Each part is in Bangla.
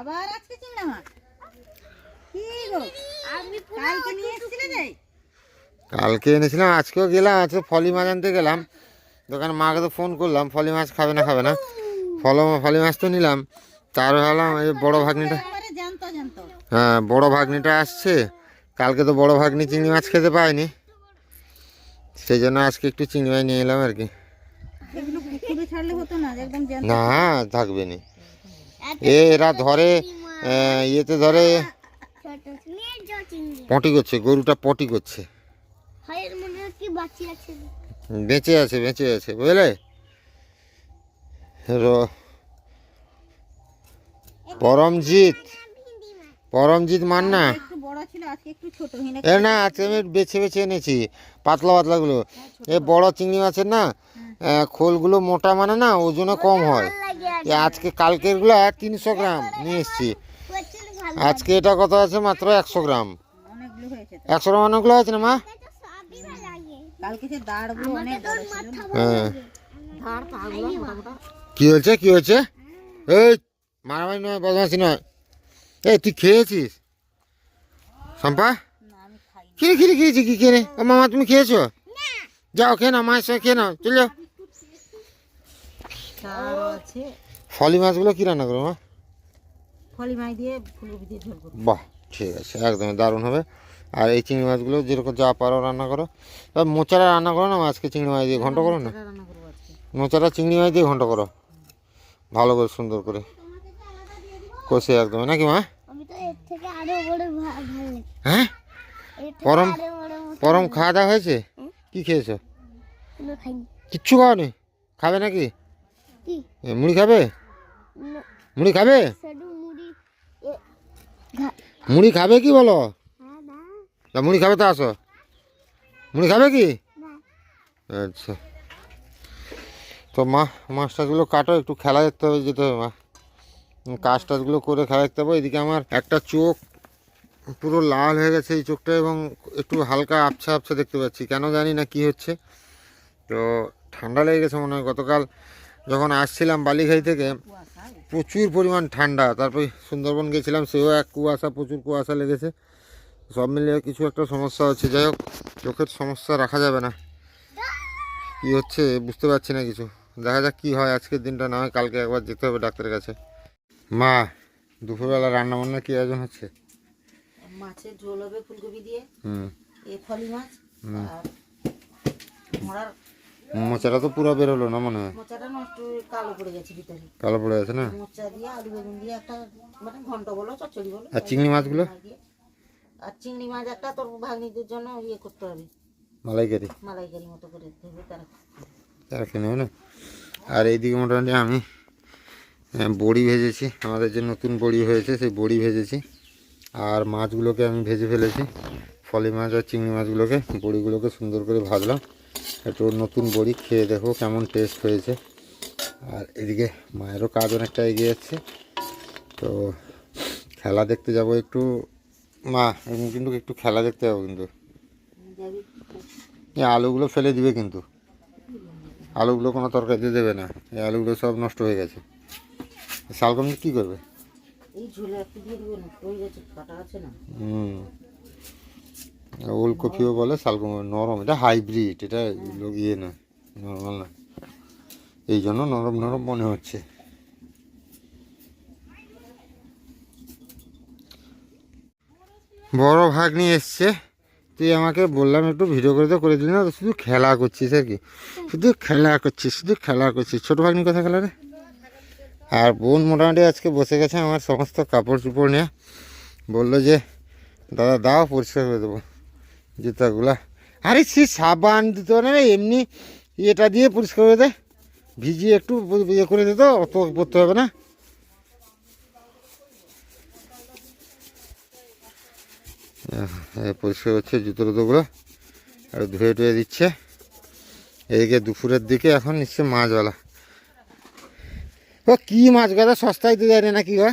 আবার আজকে চিংড়া মাছ? কি গো? কালকে নিয়ে এসেছিলে কালকে এনেছিলাম আজকেও গেলাম আজকে ফলি মাছ আনতে গেলাম। দোকানে মাকে তো ফোন করলাম ফলি মাছ খাবে না খাবে না। ফল ফলি মাছ তো নিলাম। তার ভাবলাম এই বড় ভাগ্নিটা হ্যাঁ বড় ভাগ্নিটা আসছে। কালকে তো বড় ভাগ্নি চিংড়ি মাছ খেতে পায়নি। সেই জন্য আজকে একটু চিংড়ি মাছ নিয়ে এলাম আর কি। না থাকবে না। এরা ধরে ইয়েতে ধরে। পটি করছে, গরুটা পটি করছে। বেঁচে আছে বেঁচে আছে, বুঝলে? পরমজিৎ পরমজিৎ মান না একটু বড় ছিল আজকে একটু ছোট। এ না আজকে আমি বেছে বেছে এনেছি পাতলা পাতলাগুলো। এ বড় চিংড়ি মাছের না খোলগুলো মোটা মানে না ওজনে কম হয়। আজকে কালকেরগুলো তিনশো গ্রাম নিয়ে এসেছি। আজকে এটা কত আছে? মাত্র একশো গ্রাম। একশো গ্রাম অনেকগুলো আছে না মা। হ্যাঁ। কি হয়েছে? কি হয়েছে? এই মারামারি নয় বদমাসি নয়। এই তুই খেয়েছিস? শম্পা? না আমি কিরে কিরে খেয়েছি কি কিনে ও মামা তুমি খেয়েছো? যাও খেয়ে নাও মায়ের সঙ্গে খেয়ে নাও চলে ফলি মাছগুলো কি রান্না করো মা? ফলি মাই দিয়ে ফুলকপি দিয়ে ঝোল করব। বাহ ঠিক আছে একদম দারুণ হবে। আর এই চিংড়ি মাছগুলো যেরকম যা পারো রান্না করো। মোচারা রান্না করো না আজকে চিংড়ি মাছ দিয়ে? ঘন্ট করো না? মোচারা চিংড়ি মাছ দিয়ে ঘন্ট করো। ভালো করে সুন্দর করে কষে একদম নাকি মা? আমি তো এর থেকে আরও বড় ভালো লাগে। হ্যাঁ? পরম- পরম খাওয়া দাওয়া হয়েছে? কি খেয়েছো? কিচ্ছু খাওনি? খাবে নাকি? কি? মুড়ি খাবে? মুড়ি খাবে? মুড়ি খাবে কি বলো? হ্যাঁ, মুড়ি খাবে তো আসো। মুড়ি খাবে কি? আচ্ছা। তো মা মাছ টাছগুলো কাটো একটু খেলা যেতে হবে যেতে হবে মা। কাজ টাজগুলো করে দেখতে হবে এদিকে আমার একটা চোখ পুরো লাল হয়ে গেছে এই চোখটা এবং একটু হালকা আবছা আবছা দেখতে পাচ্ছি। কেন জানি না কি হচ্ছে। তো ঠান্ডা লেগে গেছে মনে হয়। গতকাল যখন আসছিলাম বালিঘাই থেকে, প্রচুর পরিমাণ ঠান্ডা। তারপরে সুন্দরবন গেছিলাম, সেও এক কুয়াশা, প্রচুর কুয়াশা লেগেছে। সব মিলিয়ে কিছু একটা সমস্যা হচ্ছে। যাই হোক, চোখের সমস্যা রাখা যাবে না। কি হচ্ছে বুঝতে পারছি না কিছু। দেখা যাক কি হয়। আজকের দিনটা না হয়, কালকে একবার যেতে হবে ডাক্তারের কাছে। মা দুপুরবেলা রান্না বান্না কি আয়োজন হচ্ছে? মাছের ঝোল হবে ফুলকপি দিয়ে। হুম। এ ফলি মাছ। আর মোড়ার মোচাটা তো পুরো বেরোলো না মনে হয়? মোচাটা নষ্ট কালো পড়ে গেছে ভিতরে। কালো পড়ে আছে না? মোচা দিয়ে আলু বেগুন দিয়ে একটা মানে ঘন্ট বলো চচ্চড়ি বলো। আর চিংড়ি মাছগুলো? আর চিংড়ি মাছ একটা তোর ভাগ্নিদের জন্য ইয়ে করতে হবে। মালাইকারি? মালাইকারি মতো করে দেবে তারা। তারা কিনে না? আর এইদিকে মোটামুটি আমি বড়ি ভেজেছি। আমাদের যে নতুন বড়ি হয়েছে, সেই বড়ি ভেজেছি। আর মাছগুলোকে আমি ভেজে ফেলেছি। ফলি মাছ আর চিংড়ি মাছগুলোকে, বড়িগুলোকে সুন্দর করে ভাজলাম। একটু নতুন বড়ি খেয়ে দেখো কেমন টেস্ট হয়েছে। আর এদিকে মায়েরও কাজ অনেকটা এগিয়ে যাচ্ছে। তো খেলা দেখতে যাব একটু। মা এমনি কিন্তু একটু খেলা দেখতে যাব কিন্তু। এই আলুগুলো ফেলে দিবে কিন্তু। আলুগুলো কোনো তরকারিতে দেবে না। এই আলুগুলো সব নষ্ট হয়ে গেছে। শালগম কী করবে? এই ঝোলে একটু দিয়ে দিবে না হয়ে গেছে কাটা আছে না। হুম। ওলকপিও বলে শালগম নরম এটা হাইব্রিড এটা লোক ইয়ে না নর্মাল না। এই জন্য নরম নরম মনে হচ্ছে। বড় ভাগ নিয়ে এসছে। তুই আমাকে বললাম একটু ভিডিও করে তো করে দিলি না শুধু খেলা করছিস আর কি। শুধু খেলা করছিস শুধু খেলা করছিস। ছোটো ভাগ্নি কথা খেলা রে। আর বোন মোটামুটি আজকে বসে গেছে আমার সমস্ত কাপড় চোপড় নিয়ে। বলল যে দাদা দাও পরিষ্কার করে দেবো জুতাগুলা। আরে সে সাবান দিতে না রে, এমনি এটা দিয়ে পরিষ্কার করে দে। ভিজিয়ে একটু ইয়ে করে দে তো অত পরতে হবে না। পরিষ্কার হচ্ছে জুতো টুতোগুলো আর ধুয়ে টুয়ে দিচ্ছে। এদিকে দুপুরের দিকে এখন নিচ্ছে মাছওয়ালা। ও, কি মাছ গাদা সস্তায় দিতে যায় নাকি গো?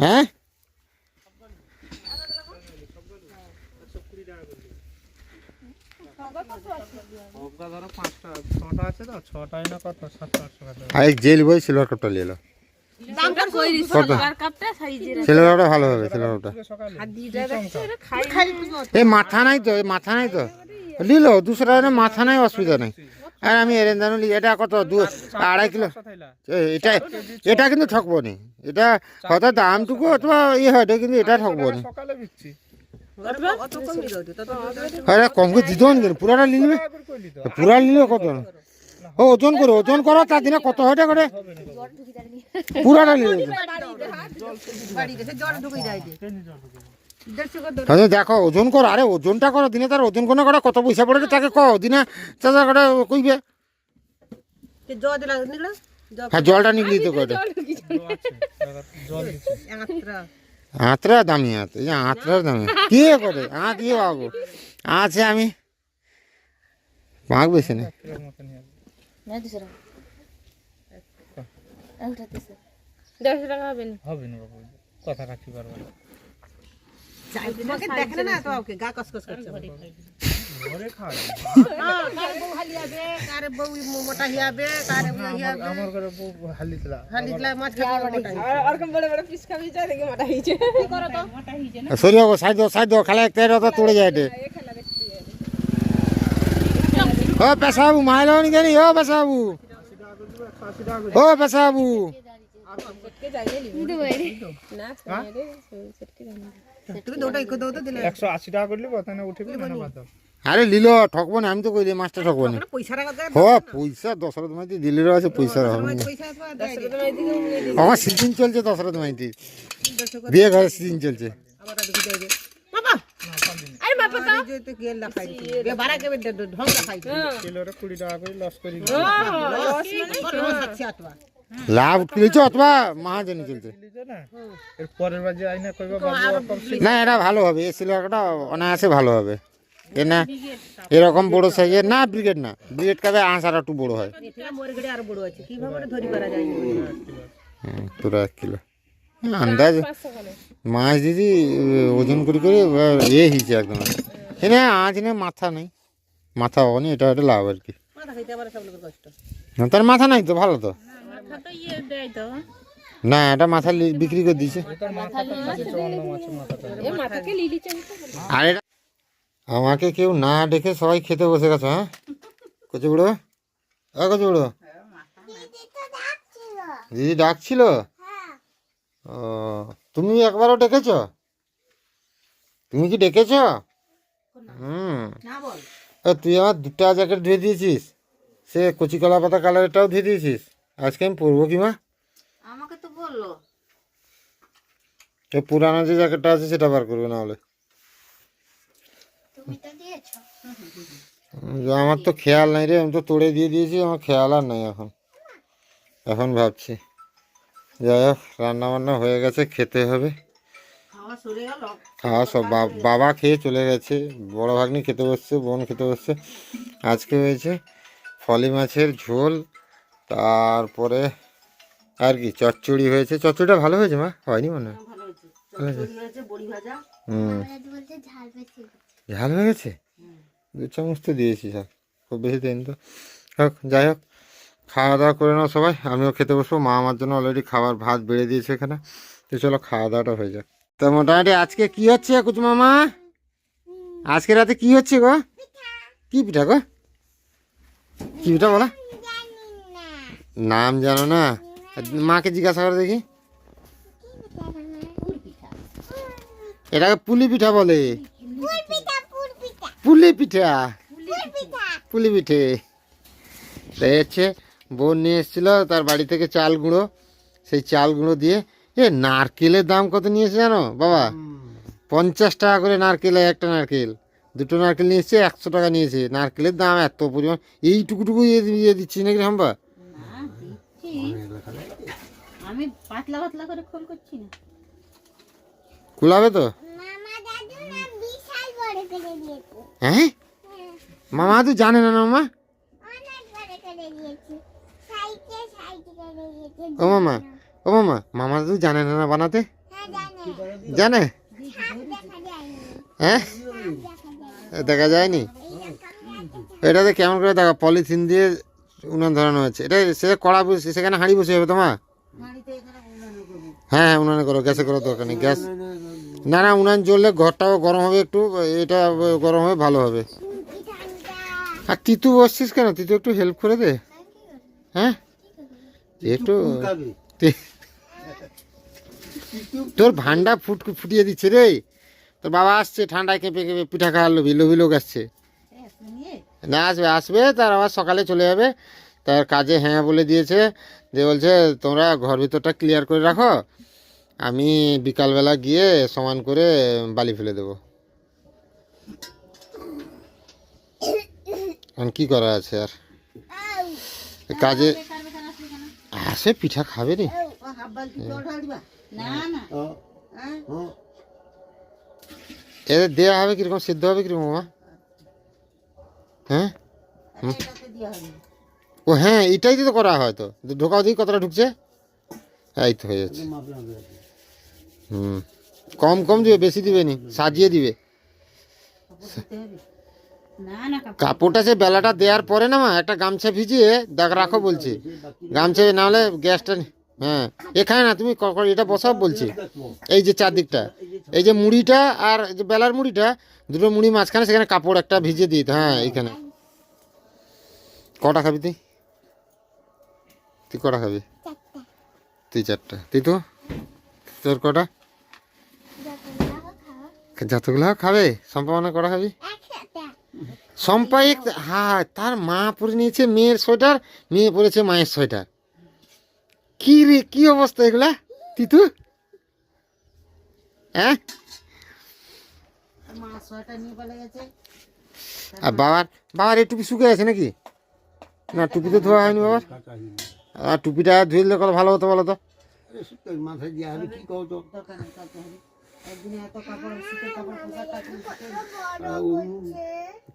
হ্যাঁ? তো এক জেল বই সিলভার কাপটা নিয়ে ভালো হবে খাই এই মাথা নাই তো মাথা নাই তো। নিল, দুশো টাকা মাথা নাই, অসুবিধা নেই। আর আমি এরেন্দানো এটা কত? দু আড়াই কিলো এ, এটা এটা কিন্তু ঠকবো নি এটা হয়তো দামটুকু অথবা ইয়ে হয় কিন্তু এটা ঠকবো নি সকালে বিকছি কম দিও তো আরে কম করে দিত পুরাটা নিলে করলি পুরা নিলে কত? ও ওজন করো ওজন করো তার দিনে কত হয় করে? পুরাটা নিলে দেশে দেখো ওজন করো। আরে ওজনটা করো দিনে তার ওজন কোনো করে কত পয়সা পড়ে তাকে কো দিনে চাচা করে কইবে। হ্যাঁ জলটা নিগলি তো করে আঁতরা। দামি হাত এই আঁতরার দামি। কি করে? আঁ কি পাবো আছে আমি। পাক বেশি হবে। দেড়শো টাকা হবে না। হবে না কথা রাখতে পারব না তোমাকে দেখে না তো ওকে গা কসকস করছে ঘরে খাওয়া হ্যাঁ, কারে বউ হালি হবে কারে বউ মোটা হিয়াবে কারে বউ হিয়াবে আমার ঘরে বউ হালি দিলা মাছ খাবে মোটা হিয়াবে ওরকম বড় বড় পিস খাবি যায় দেখে মোটা হইছে কি করো তো? সরি তো যায় এটা। ও পেশাবু মাইলো নি জানি ও পেশাবু। ও পেশাবু। তুমি দুটো ইকো দাও তো দিলে। একশো আশি টাকা করলে বতানে উঠবে মানে বাদ আরে লিল ঠকবো না আমি তো কইলে মাছটা ঠকবো না। পয়সা টাকা পয়সা দশরথ মাইতি দিল্লিরও আছে হবে না পয়সা দেয় আমার সিজন চলছে দশরথ মাইতি। বিয়ে ঘরের সিজন চলছে। আবার ঢুকে যায় যে বাবা! আরে বাবা কা যে তো গেল লাখাই বে বারা কে ঢং লাখাই কিলোরে কুড়ি টাকা করে লস করি লস আতবা লাভ কিনেছো অথবা মাহাজনি দিলে না এর পরের বাজে আইনা কইবা বাবু অকম না এটা ভালো হবে। এই সিলভারটা অনায়াসে ভালো হবে। এ না এরকম বড় সাইজের না ব্রিগেড না। ব্রিগেড কাবে আঁশ আর একটু বড় হয়। এটা মোর গড়ে আর বড় আছে। কীভাবে ধরি করা যায়? হুম, পুরো এক কিলো। আন্দাজ। মাছ দিদি ওজন করে করে এ হিছে একদম। এনে আজ নে মাথা নেই। মাথা হয়নি এটা একটা লাভ আর কি। মাথা খাইতে আবার সব লোকের কষ্ট। না, তার মাথা নাই তো ভালো তো। না এটা মাথা লি- বিক্রি করে দিয়েছে। আর এটা আমাকে কেউ না ডেকে সবাই খেতে বসে গেছে হ্যাঁ? কচু বুড়ো ও কচু বুড়ো দিদি ডাকছিল? ও তুমি একবারও ডেকেছ? তুমি কি ডেকেছ? হুম। না বল। এ, তুই আমার দুটা জ্যাকেট ধুয়ে দিয়েছিস। সে কচি কলা পাতা কালারেরটাও ধুয়ে দিয়েছিস। আজকে আমি পরবো কি মা? আমাকে তো বলল। এ পুরানো যে জ্যাকেটটা আছে সেটা বার করবে না হলে তো আমার তো খেয়াল নাই রে আমি তো তোড়ে দিয়ে দিয়েছি আমার খেয়াল আর নাই এখন। এখন ভাবছি। যাই হোক রান্না বান্না হয়ে গেছে খেতে হবে। খাওয়া সব বাবা খেয়ে চলে গেছে বড় ভাগ্নি খেতে বসছে বোন খেতে বসছে। আজকে হয়েছে ফলি মাছের ঝোল তারপরে আর কি চচ্চড়ি হয়েছে। চচ্চড়িটা ভালো হয়েছে মা? হয়নি মনে হয়? ভালো হয়েছে। চচ্চড়ি হয়েছে? বড়ি ভাজা। হুম। ঝাল হয়ে গেছে? দু চামচ তো দিয়েছি স্যার খুব বেশি দিন তো। হোক যাই হোক খাওয়া দাওয়া করে নাও সবাই। আমিও খেতে বসবো। মা আমার জন্য অলরেডি খাবার ভাত বেড়ে দিয়েছে এখানে। তো চলো খাওয়া দাওয়াটা হয়ে যাক। তো মোটামুটি আজকে কি হচ্ছে কুচু মামা আজকে রাতে কি হচ্ছে গো? কি পিঠা গো? কি পিঠা বলা? নাম জানো না? মাকে জিজ্ঞাসা করে দেখি। এটাকে পুলি পিঠা বলে। পুলি পিঠা। পুলি পিঠে। তাই হচ্ছে বোন নিয়ে এসেছিল, তার বাড়ি থেকে চাল গুঁড়ো। সেই চাল গুঁড়ো দিয়ে, এ নারকেলের দাম কত নিয়েছে জানো বাবা? পঞ্চাশ টাকা করে নারকেল, একটা নারকেল। দুটো নারকেল নিয়ে এসছে, একশো টাকা নিয়েছে। নারকেলের দাম এত পরিমাণ। এইটুকুটুকু ইয়ে দিচ্ছি নাকি হাম্বা? আমি পাতলা পাতলা করে খোল করছি না। কুলাবে তো? মামা দাদু না বিশাল বড় করে দিয়েছে। হ্যাঁ? মামা তো জানে না না মামা ও মামা ও মামা মামা তো জানে না না বানাতে। হ্যাঁ জানে। হ্যাঁ? দেখা যায়নি? এটাতে কেমন করে দেখো পলিথিন দিয়ে উনান ধরানো হচ্ছে এটা সে কড়া বসে সেখানে হাঁড়ি বসে হবে তোমার? হাঁড়িতে হ্যাঁ হ্যাঁ উনানে করো গ্যাসে করার দরকার নেই গ্যাস। না না উনান জ্বললে ঘরটাও গরম হবে একটু এটা গরম হবে ভালো হবে। আর তিতু বসছিস কেন? তিতু একটু হেল্প করে দে। হ্যাঁ? একটু তোর ভান্ডা ফুট ফুটিয়ে দিচ্ছে রে। তোর বাবা আসছে ঠান্ডায় কেঁপে কেঁপে পিঠা খাওয়ার লোভি লোভি লোক আসছে। না আসবে আসবে তার আবার সকালে চলে যাবে। তার কাজে হ্যাঁ বলে দিয়েছে যে বলছে তোমরা ঘর ভিতরটা ক্লিয়ার করে রাখো আমি বিকালবেলা গিয়ে সমান করে বালি ফেলে দেবো। এখন কি করা আছে আর? কাজে আসে পিঠা খাবে রে। হাফ বালতি জল ঢাল দিবা না। না হ্যাঁ এদের দেওয়া হবে কীরকম সিদ্ধ হবে কীরকম মামা হ্যাঁ? এটাতে ও হ্যাঁ এটাই তো করা হয় তো। ঢোকাও দিই কতটা ঢুকছে। এই তো হয়ে যাচ্ছে। হুম। কম কম দিবে বেশি দিবে নি সাজিয়ে দিবে। না না কাপড় কাপড়টা সে বেলাটা দেওয়ার পরে না মা একটা গামছা ভিজিয়ে দেখ রাখো বলছি। গামছা নাহলে গ্যাসটা হ্যাঁ। এখানে না তুমি এটা বসাও বলছি। এই যে চারদিকটা। এই যে মুড়িটা আর যে বেলার মুড়িটা, দুটো মুড়ি মাঝখানে, সেখানে কাপড় একটা ভিজে দিতে। হ্যাঁ এইখানে। কটা খাবি তুই? তুই কটা খাবি? তুই চারটা। তুই তো? তোর কটা? যতগুলো খাবে সম্পাবনা কটা খাবি? সম্পাই এক- হ্যাঁ তার মা পরে নিয়েছে মেয়ের সোয়েটার, মেয়ে পরেছে মায়ের সোয়েটার। কি রে, কি অবস্থা এগুলা? তিতু? হ্যাঁ? আর বাবার বাবার এই টুপি শুকে আছে নাকি? না টুপি তো ধোয়া হয়নি বাবার। আর টুপিটা ধুয়ে দিলে কত ভালো হতো বলো তো? মাথায় হবে কি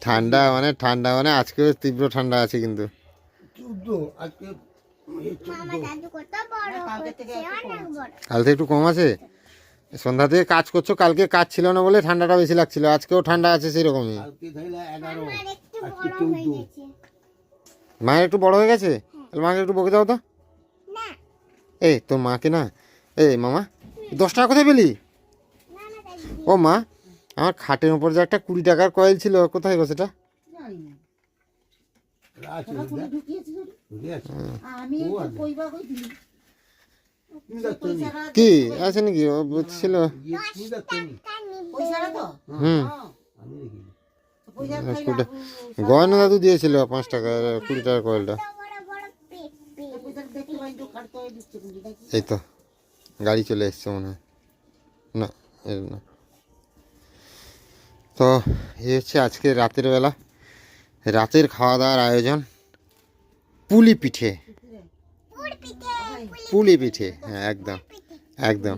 ঠান্ডা মানে ঠান্ডা মানে আজকেও তীব্র ঠান্ডা আছে কিন্তু। চোদ্দ আজকে এই মামা দাদু কত বড় কালকে থেকে হচ্ছে একটু অনেক বড়। কাল থেকে একটু কম আছে? সন্ধ্যা থেকে কাজ করছ কালকে কাজ ছিল না বলে ঠান্ডাটা বেশি লাগছিল আজকেও ঠান্ডা আছে সেরকমই। হয়ে মায়ের একটু বড় হয়ে গেছে? তাহলে মাকে একটু বকে দাও তো। না। এই তোর মাকে না? এই মামা দশ টাকা কোথায় পেলি? না না দাদু ও মা আমার খাটের উপর যে একটা কুড়ি টাকার কয়েল ছিল কোথায় গো সেটা? আমি কি? আছে নাকি? ও ছিল টাকা। গয়না দাদু দিয়েছিল পাঁচ টাকা কুড়ি টাকার কয়েলটা। এই তো গাড়ি চলে এসছে মনে হয়। না এর না। তো এই হচ্ছে আজকে রাতের বেলা। রাতের খাওয়া দাওয়ার আয়োজন। পুলি পিঠে। পিঠে? পুলি পিঠে হ্যাঁ একদম একদম।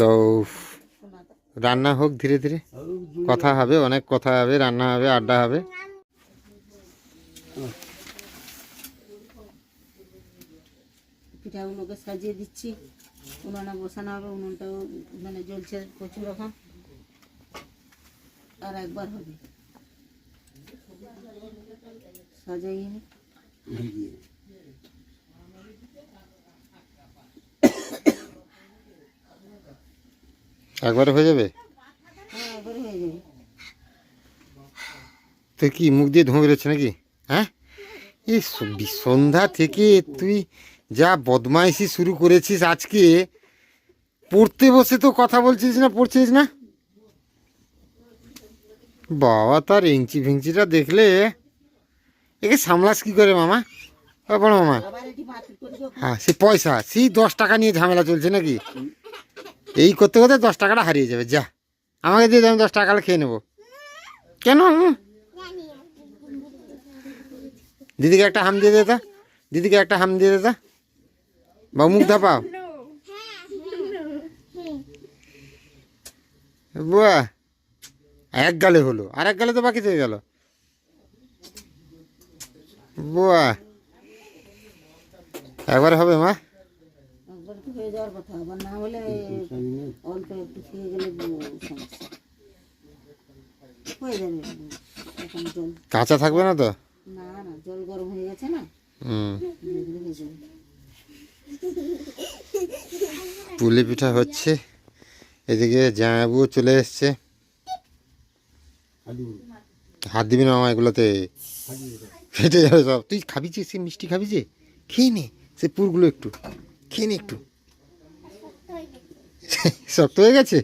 তো রান্না হোক ধীরে ধীরে কথা হবে অনেক কথা হবে রান্না হবে আড্ডা হবে। পিঠাগুলোকে সাজিয়ে দিচ্ছি উনুনে বসানো হবে উনুনটাও মানে জ্বলছে প্রচুর রকম আর একবার হবে। সাজাই একবারে হয়ে যাবে? হ্যাঁ একবার হয়ে যাবে তো কি মুখ দিয়ে ধোঁয়া বেরোচ্ছে নাকি? হ্যাঁ? এই সন্ধ্যা থেকে তুই যা বদমাইশি শুরু করেছিস আজকে, পড়তে বসে তো কথা বলছিস না, পড়ছিস না? বাবা, তার ইঞ্চি ফিঞ্চিটা দেখলে একে সামলাস কি করে মামা? বড় মামা। হ্যাঁ সে পয়সা সেই দশ টাকা নিয়ে ঝামেলা চলছে নাকি? এই করতে করতে দশ টাকাটা হারিয়ে যাবে, যা। আমাকে দিয়ে আমি দশ টাকা খেয়ে নেব। কেন? দিদিকে একটা হাম দিয়ে দেতা দিদিকে একটা হাম দিয়ে দে তা। বা মুখ ধাপাও। বুয়া, এক গালে হলো আর এক গালে তো বাকি থেকে গেল। বুয়া। একবারে হবে, মা। হয়ে যাওয়ার কথা আবার না হলে অল্প একটু খেয়ে গেলে সমস্যা। হয়ে যাবে এখন জল। কাঁচা থাকবে না তো? না না জল গরম হয়ে গেছে না। পুলি পিঠা হচ্ছে। এদিকে জামাইবু চলে এসছে। হাত দিবি না আমার এগুলোতে? ফেটে যাবে সব। তুই খাবি যে সে মিষ্টি খাবি যে? খেয়ে নে সে পুরগুলো একটু। খেয়ে নে একটু। শক্ত হয়ে গেছে?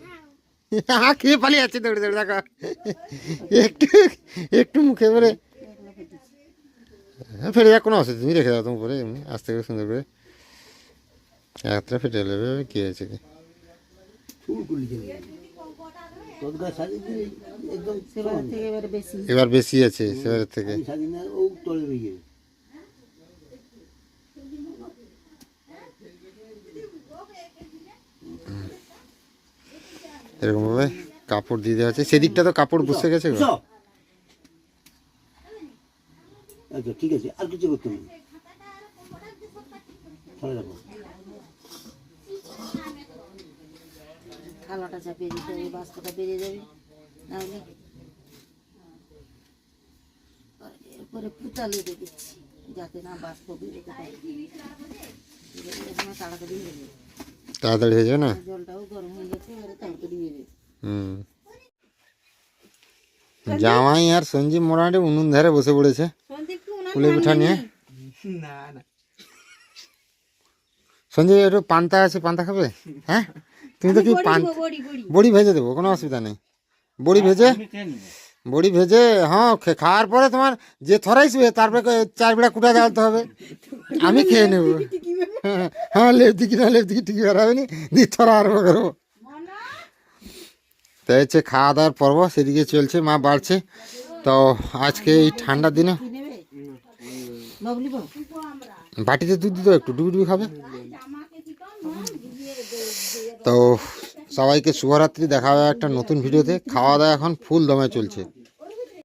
হ্যাঁ খেয়ে পালিয়ে যাচ্ছে? দৌড়ে দৌড়ে দেখো। একটু একটু মুখে পরে হ্যাঁ ফেটে যাক কোনো অসুবিধা তুমি রেখে দাও তুমি পরে এমনি আস্তে করে সুন্দর করে। একটা ফেটে যাবে কি হয়েছে কি? সেবার এবারে বেশি। এবার বেশি আছে সেবারের থেকে। আমি সাজিয়ে না ও তলে রয়ে যাবে এরকম ভাবে কাপড় দিয়ে দেওয়া আছে। সেদিকটা তো কাপড় বসে গেছে আচ্ছা ঠিক আছে আর কিছু করতে হবে থালাটা চাপিয়ে দিতে হবে বাস্তাটা বেরিয়ে যাবে নাহলে এরপরে পুতালে দিচ্ছি যাতে না বাষ্প বেরোতে পারে। তাড়াতাড়ি তাড়াতাড়ি হয়ে যাবে না? হুম। জামাই আর সঞ্জীব মোটামুটি উনুন ধারে বসে পড়েছে। কুলে পিঠা নিয়ে? সঞ্জীব একটু পান্তা আছে পান্তা খাবে? হ্যাঁ? তুমি তো কি পান বড়ি ভেজে দেবো কোনো অসুবিধা নেই। বড়ি ভেজে? বড়ি ভেজে হ্যাঁ খাওয়ার পরে তোমার যে থরাইসবে তারপরে চার বিড়া কুটা দেওয়াতে হবে। আমি খেয়ে নেব। হ্যাঁ, লেপ দিকি না লেপ ঠিকই বেড়াবে নি থরা আরম্ভ করব। হচ্ছে খাওয়া দাওয়ার পর্ব সেদিকে চলছে মা বাড়ছে। তো আজকে এই ঠান্ডার দিনে বাটিতে দুধ দিত একটু ডুবি খাবে। তো সবাইকে শুভরাত্রি দেখা হবে একটা নতুন ভিডিওতে। খাওয়া দাওয়া এখন ফুল দমে চলছে।